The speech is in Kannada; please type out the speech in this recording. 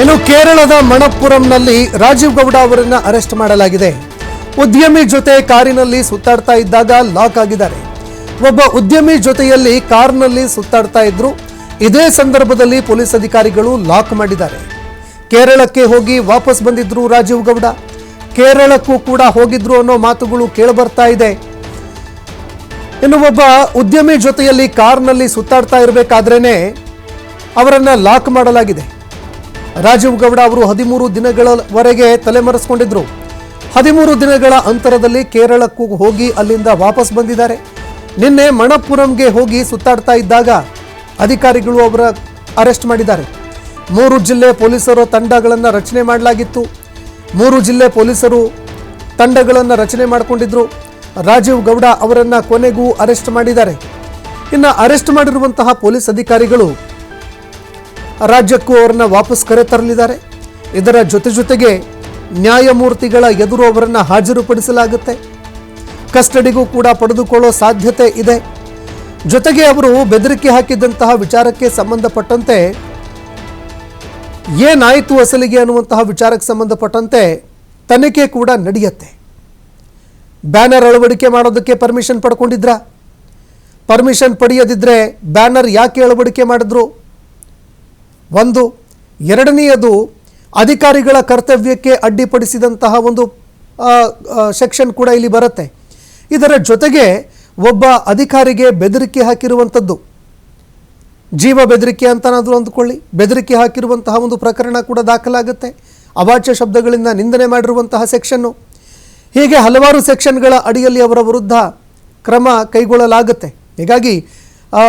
ಇನ್ನು ಕೇರಳದ ಮಣಪ್ಪುರಂನಲ್ಲಿ ರಾಜೀವ್ ಗೌಡ ಅವರನ್ನು ಅರೆಸ್ಟ್ ಮಾಡಲಾಗಿದೆ. ಉದ್ಯಮಿ ಜೊತೆ ಕಾರಿನಲ್ಲಿ ಸುತ್ತಾಡ್ತಾ ಇದ್ದಾಗ ಲಾಕ್ ಆಗಿದ್ದಾರೆ. ಒಬ್ಬ ಉದ್ಯಮಿ ಜೊತೆಯಲ್ಲಿ ಕಾರ್ನಲ್ಲಿ ಸುತ್ತಾಡ್ತಾ ಇದ್ರು. ಇದೇ ಸಂದರ್ಭದಲ್ಲಿ ಪೊಲೀಸ್ ಅಧಿಕಾರಿಗಳು ಲಾಕ್ ಮಾಡಿದ್ದಾರೆ. ಕೇರಳಕ್ಕೆ ಹೋಗಿ ವಾಪಸ್ ಬಂದಿದ್ರು ರಾಜೀವ್ ಗೌಡ. ಕೇರಳಕ್ಕೂ ಕೂಡ ಹೋಗಿದ್ರು ಅನ್ನೋ ಮಾತುಗಳು ಕೇಳಬರ್ತಾ ಇದೆ. ಇನ್ನು ಒಬ್ಬ ಉದ್ಯಮಿ ಜೊತೆಯಲ್ಲಿ ಕಾರ್ನಲ್ಲಿ ಸುತ್ತಾಡ್ತಾ ಇರಬೇಕಾದ್ರೇನೆ ಅವರನ್ನ ಲಾಕ್ ಮಾಡಲಾಗಿದೆ. ರಾಜೀವ್ ಗೌಡ ಅವರು ಹದಿಮೂರು ದಿನಗಳವರೆಗೆ ತಲೆಮರೆಸಿಕೊಂಡಿದ್ರು. ಹದಿಮೂರು ದಿನಗಳ ಅಂತರದಲ್ಲಿ ಕೇರಳಕ್ಕೂ ಹೋಗಿ ಅಲ್ಲಿಂದ ವಾಪಸ್ ಬಂದಿದ್ದಾರೆ. ನಿನ್ನೆ ಮಣಪ್ಪುರಂಗೆ ಹೋಗಿ ಸುತ್ತಾಡ್ತಾ ಇದ್ದಾಗ ಅಧಿಕಾರಿಗಳು ಅವರ ಅರೆಸ್ಟ್ ಮಾಡಿದ್ದಾರೆ. ಮೂರು ಜಿಲ್ಲೆ ಪೊಲೀಸರ ತಂಡಗಳನ್ನು ರಚನೆ ಮಾಡಲಾಗಿತ್ತು. ಮೂರು ಜಿಲ್ಲೆ ಪೊಲೀಸರು ತಂಡಗಳನ್ನು ರಚನೆ ಮಾಡಿಕೊಂಡಿದ್ರು. ರಾಜೀವ್ ಗೌಡ ಅವರನ್ನು ಕೊನೆಗೂ ಅರೆಸ್ಟ್ ಮಾಡಿದ್ದಾರೆ. ಇನ್ನು ಅರೆಸ್ಟ್ ಮಾಡಿರುವಂತಹ ಪೊಲೀಸ್ ಅಧಿಕಾರಿಗಳು ರಾಜ್ಯಕ್ಕೂ ಅವರನ್ನು ವಾಪಸ್ ಕರೆತರಲಿದ್ದಾರೆ ಇದರ ಜೊತೆ ಜೊತೆಗೆ ನ್ಯಾಯಮೂರ್ತಿಗಳ ಎದುರು ಅವರನ್ನು ಹಾಜರುಪಡಿಸಲಾಗುತ್ತೆ. ಕಸ್ಟಡಿಗೂ ಕೂಡ ಪಡೆದುಕೊಳ್ಳೋ ಸಾಧ್ಯತೆ ಇದೆ. ಜೊತೆಗೆ ಅವರು ಬೆದರಿಕೆ ಹಾಕಿದಂತಹ ವಿಚಾರಕ್ಕೆ ಸಂಬಂಧಪಟ್ಟಂತೆ, ಏನಾಯಿತು ಅಸಲಿಗೆ ಅನ್ನುವಂತಹ ವಿಚಾರಕ್ಕೆ ಸಂಬಂಧಪಟ್ಟಂತೆ ತನಿಖೆ ಕೂಡ ನಡೆಯುತ್ತೆ. ಬ್ಯಾನರ್ ಅಳವಡಿಕೆ ಮಾಡೋದಕ್ಕೆ ಪರ್ಮಿಷನ್ ಪಡ್ಕೊಂಡಿದ್ರ? ಪರ್ಮಿಷನ್ ಪಡೆಯದಿದ್ದರೆ ಬ್ಯಾನರ್ ಯಾಕೆ ಅಳವಡಿಕೆ ಮಾಡಿದ್ರು? ಒಂದು, ಎರಡನೆಯದು ಅಧಿಕಾರಿಗಳ ಕರ್ತವ್ಯಕ್ಕೆ ಅಡ್ಡಿಪಡಿಸಿದಂತಹ ಒಂದು ಸೆಕ್ಷನ್ ಕೂಡ ಇಲ್ಲಿ ಬರುತ್ತೆ. ಇದರ ಜೊತೆಗೆ ಒಬ್ಬ ಅಧಿಕಾರಿಗೆ ಬೆದರಿಕೆ ಹಾಕಿರುವಂಥದ್ದು ಜೀವ ಬೆದರಿಕೆ ಅಂತನಾದರೂ ಅಂದುಕೊಳ್ಳಿ, ಬೆದರಿಕೆ ಹಾಕಿರುವಂತಹ ಒಂದು ಪ್ರಕರಣ ಕೂಡ ದಾಖಲಾಗುತ್ತೆ. ಅವಾಚ್ಯ ಶಬ್ದಗಳಿಂದ ನಿಂದನೆ ಮಾಡಿರುವಂತಹ ಸೆಕ್ಷನ್ನು ಹೀಗೆ ಹಲವಾರು ಸೆಕ್ಷನ್ಗಳ ಅಡಿಯಲ್ಲಿ ಅವರ ವಿರುದ್ಧ ಕ್ರಮ ಕೈಗೊಳ್ಳಲಾಗುತ್ತೆ. ಹೀಗಾಗಿ